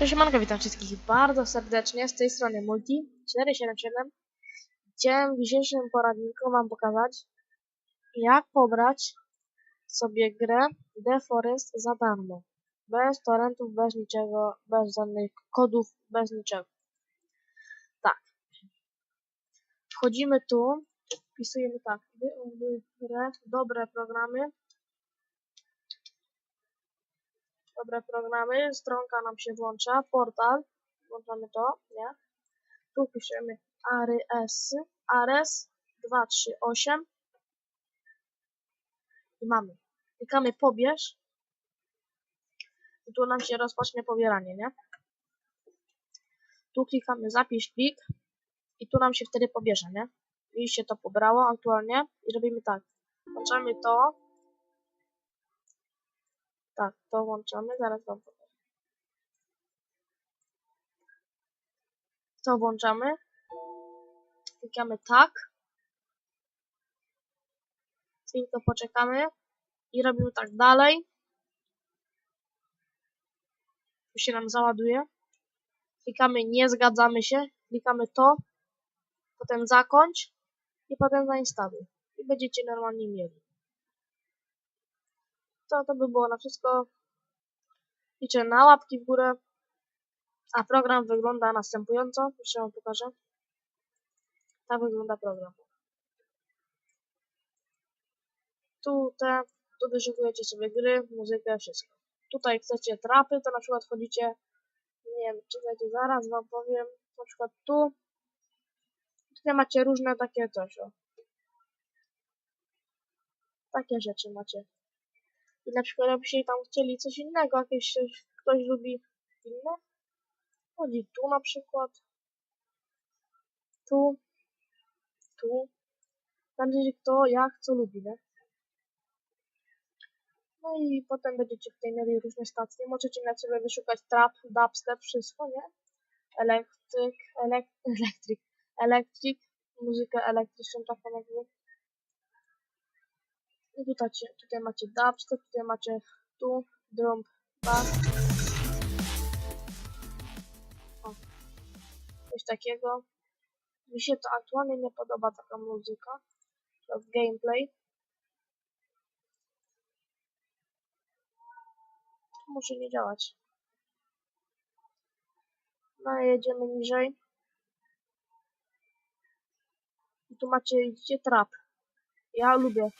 Cześć, Manko, witam wszystkich bardzo serdecznie z tej strony Multi 477. Chciałem w dzisiejszym poradniku Wam pokazać, jak pobrać sobie grę The Forest za darmo. Bez torrentów, bez niczego, bez żadnych kodów, bez niczego. Tak. Wchodzimy tu, wpisujemy tak, grę, dobre programy, dobre programy, stronka nam się włącza, portal, włączamy to, nie? Tu piszemy ARS, ARES 238 i mamy. Klikamy pobierz i tu nam się rozpocznie pobieranie, nie? Tu klikamy zapisz plik i tu nam się wtedy pobierze, nie? I się to pobrało aktualnie i robimy tak. Włączamy to, tak, to włączamy, zaraz wam pokażę. To włączamy. Klikamy tak. Chwilkę poczekamy i robimy tak dalej. Tu się nam załaduje. Klikamy nie zgadzamy się, klikamy to, potem zakończ i potem zainstaluj. I będziecie normalnie mieli to to by było na wszystko. Liczę na łapki w górę. A program wygląda następująco. Jeszcze wam pokażę. Tak wygląda program. Tu te, tu wyszukujecie sobie gry, muzykę, wszystko. Tutaj chcecie trapy, to na przykład wchodzicie, nie wiem, czekajcie, zaraz wam powiem, na przykład tu. Tutaj macie różne takie coś, o. Takie rzeczy macie. I na przykład jakbyście tam chcieli coś innego, jakieś ktoś lubi inne, chodzi tu na przykład, tu, tu, zależy kto, jak, co lubi, nie? No i potem będziecie tutaj mieli różne stacje, możecie na sobie wyszukać trap, dubstep, wszystko, nie? Elektryk, elek, elektryk, elektryk, muzykę elektryczną taką jakby. I tutaj, tutaj macie dubstep, tutaj macie tu drum bass. O, coś takiego. Mi się to aktualnie nie podoba taka muzyka. To gameplay. Może nie działać. No jedziemy niżej. I tu macie, widzicie, trap. Ja lubię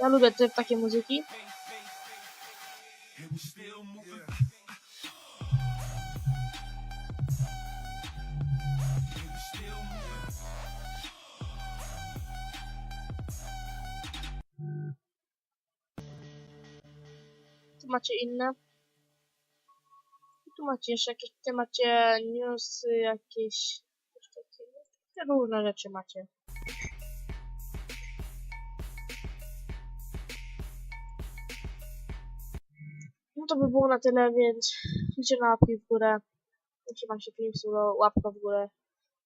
Ja lubię typ takie muzyki. Tu macie inne. Tu macie jeszcze jakieś, tutaj macie newsy, jakieś, jakieś takie, różne rzeczy macie. No to by było na tyle, więc liczę na łapki w górę. Jeśli Wam się film solo, łapka w górę.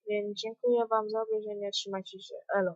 Więc dziękuję Wam za obejrzenie, trzymajcie się, elo.